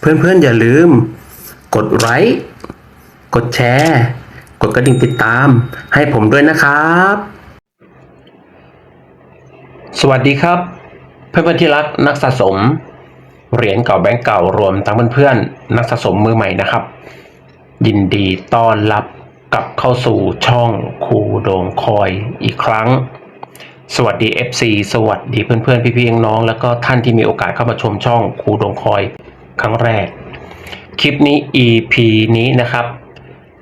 เพื่อนๆ อย่าลืม กดไลค์กดแชร์ กดกระดิ่งติดตาม ให้ผมด้วยนะครับ สวัสดีครับ เพื่อนๆที่รักนักสะสม เหรียญเก่าแบงก์เก่ารวมทั้งเพื่อนๆนักสะสมมือใหม่นะครับ ยินดีต้อนรับกลับเข้าสู่ช่องคูโดงคอยอีกครั้ง สวัสดี FC สวัสดีเพื่อนๆพี่ๆน้องๆแล้วก็ท่านที่มีโอกาสเข้ามาชมช่องคูโดงคอยครั้งแรก คลิปนี้ EP นี้นะครับ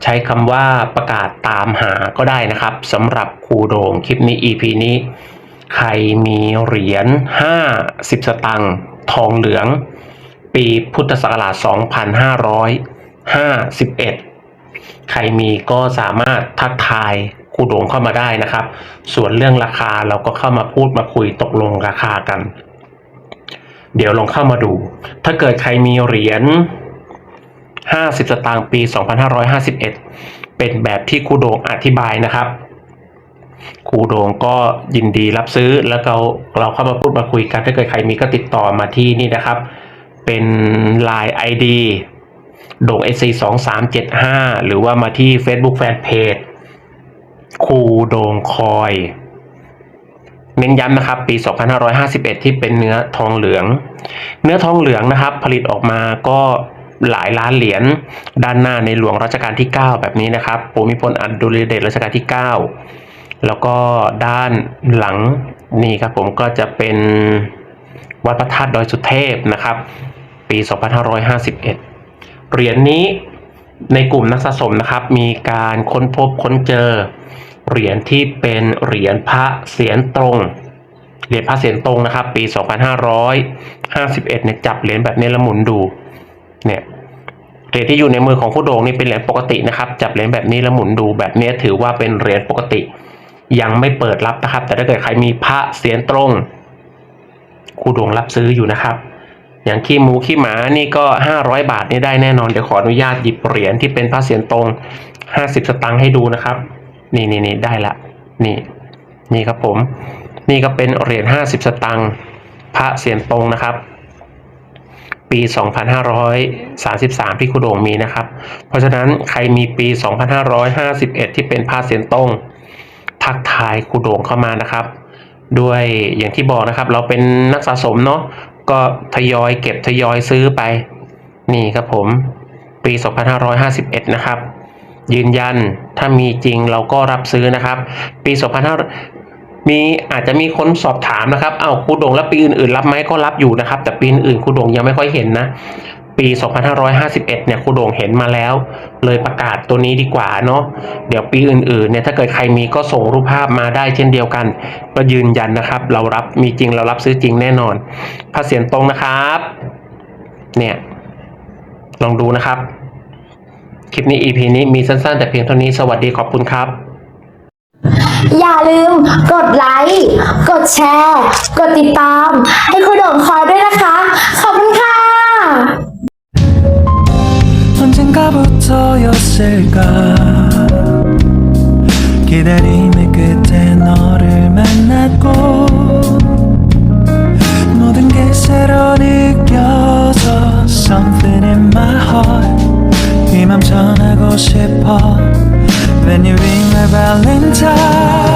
ใช้คำว่าประกาศตามหาก็ได้นะครับสำหรับครูโดงคลิปนี้ EP นี้ ใครมีเหรียญ 50 สตังค์ทองเหลือง ปีพุทธศักราช 2551 ใครมีก็สามารถทักทายครูโดงเข้ามาได้นะครับ ส่วนเรื่องราคาเราก็เข้ามาพูดมาคุยตกลงราคากัน เดี๋ยวลองเข้ามาดู ถ้าเกิดใครมีเหรียญ 50 สตางค์ปี 2551 เป็นแบบที่ครูโดงอธิบายนะครับครูโดงก็ยินดีรับซื้อแล้วเราเราเข้ามาพูดมาคุยกันถ้าเกิดใครมีก็ติดต่อมาที่นี่นะครับ เป็น Line ID โด่ง SC 2 3 7 5 หรือว่ามาที่ Facebook Fanpage ครูโดงคอย เน้นย้ำนะครับ ปี 2551 ที่เป็นเนื้อทองเหลือง เนื้อทองเหลืองนะครับ ผลิตออกมาก็ หลายล้านเหรียญด้านหน้าในหลวงรัชกาลที่ 9 แบบนี้นะครับภูมิพลอดุลยเดชรัชกาลที่ 9 แล้วก็ด้านหลังนี่ครับผมก็จะเป็นวัดพระธาตุดอยสุเทพนะครับ ปี 2551 เหรียญนี้ในกลุ่มนักสะสมนะครับ มีการค้นพบค้นเจอ เหรียญที่เป็นเหรียญพระเสียรตรงเหรียญพระเสียรตรงนะครับ ปี 2551เนี่ยจับเหรียญแบบนี้แล้วหมุนดู เนี่ยเหรียญที่อยู่ในมือของผู้โด่งนี่เป็นเหรียญปกตินะครับ จับเหรียญแบบนี้แล้วหมุนดูแบบนี้ถือว่าเป็นเหรียญปกติ ยังไม่เปิดรับนะครับ แต่ถ้าเกิดใครมีพระเสียรตรงครูโด่งรับซื้ออยู่นะครับ อย่างขี้หมูขี้หมานี่ก็ 500 บาทนี่ได้แน่นอน เดี๋ยวขออนุญาตหยิบเหรียญที่เป็นพระเสียรตรง 50 สตังค์ให้ดูนะครับ นี่นี่นี่ได้ละ นี่ นี่ครับผม นี่ก็เป็นเหรียญ50 สตังค์พระเสียรตรงนะครับ ปี 2533 ที่ครูโด่งมีนะครับ เพราะฉะนั้นใครมีปี 2551 ที่เป็นพระเสียรตรงทักทายครูโด่งเข้ามานะครับ ด้วยอย่างที่บอกนะครับ เราเป็นนักสะสมเนาะก็ทยอยเก็บทยอยซื้อไป นี่ครับผมปี 2551 นะครับ ยืนยันถ้ามีจริงเราก็รับซื้อนะครับ ปี 2500 มีอาจจะมีคนสอบถามนะครับ เอ้าครูดงแล้วปีอื่นๆรับไหมก็รับอยู่นะครับ แต่ปีอื่นครูดงยังไม่ค่อยเห็นนะ ปี 2551 เนี่ยครูดงเห็นมาแล้ว เลยประกาศตัวนี้ดีกว่าเนาะ เดี๋ยวปีอื่นๆเนี่ยถ้าเกิดใครมีก็ส่งรูปภาพมาได้เช่นเดียวกัน ก็ยืนยันนะครับ เรารับมีจริงเรารับซื้อจริงแน่นอนพระเสียรตรงนะครับ เนี่ย ลองดูนะครับ คลิปนี้ EP นี้มีสั้นๆ แต่เพียงเท่านี้ สวัสดีขอบคุณครับ อย่าลืมกดไลค์ กดแชร์ กดติดตาม ให้คุณโด่งคอยด้วยนะคะ ขอบคุณค่ะ 언젠가부터였을까 기다림의 끝에 너를 만났고 모든 게 새로 느껴져 Something in my heart 이맘 전하고 싶어 When you ring my valentine